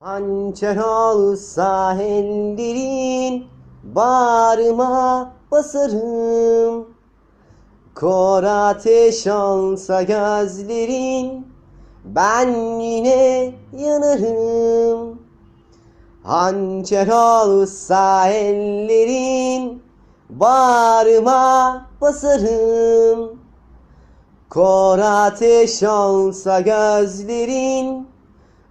Hançer olsa ellerin Bağrıma basarım. Kor ateş olsa gözlerin Ben yine yanarım. Hançer olsa ellerin Bağrıma basarım. Kor ateş olsa gözlerin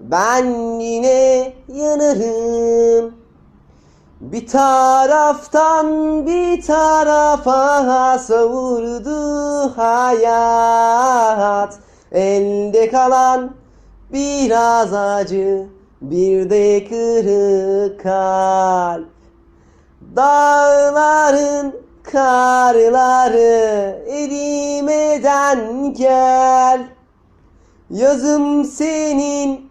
Ben yine yanarım. Bir taraftan bir tarafa savurdu hayat. Elde kalan biraz acı bir de kırık kalp. Dağların karları erimeden gel. Yazım senin,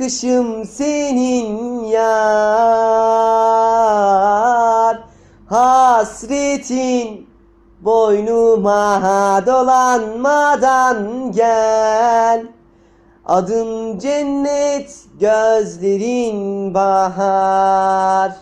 kışım senin yar. Hasretin boynuma dolanmadan gel. Adın cennet, gözlerin bahar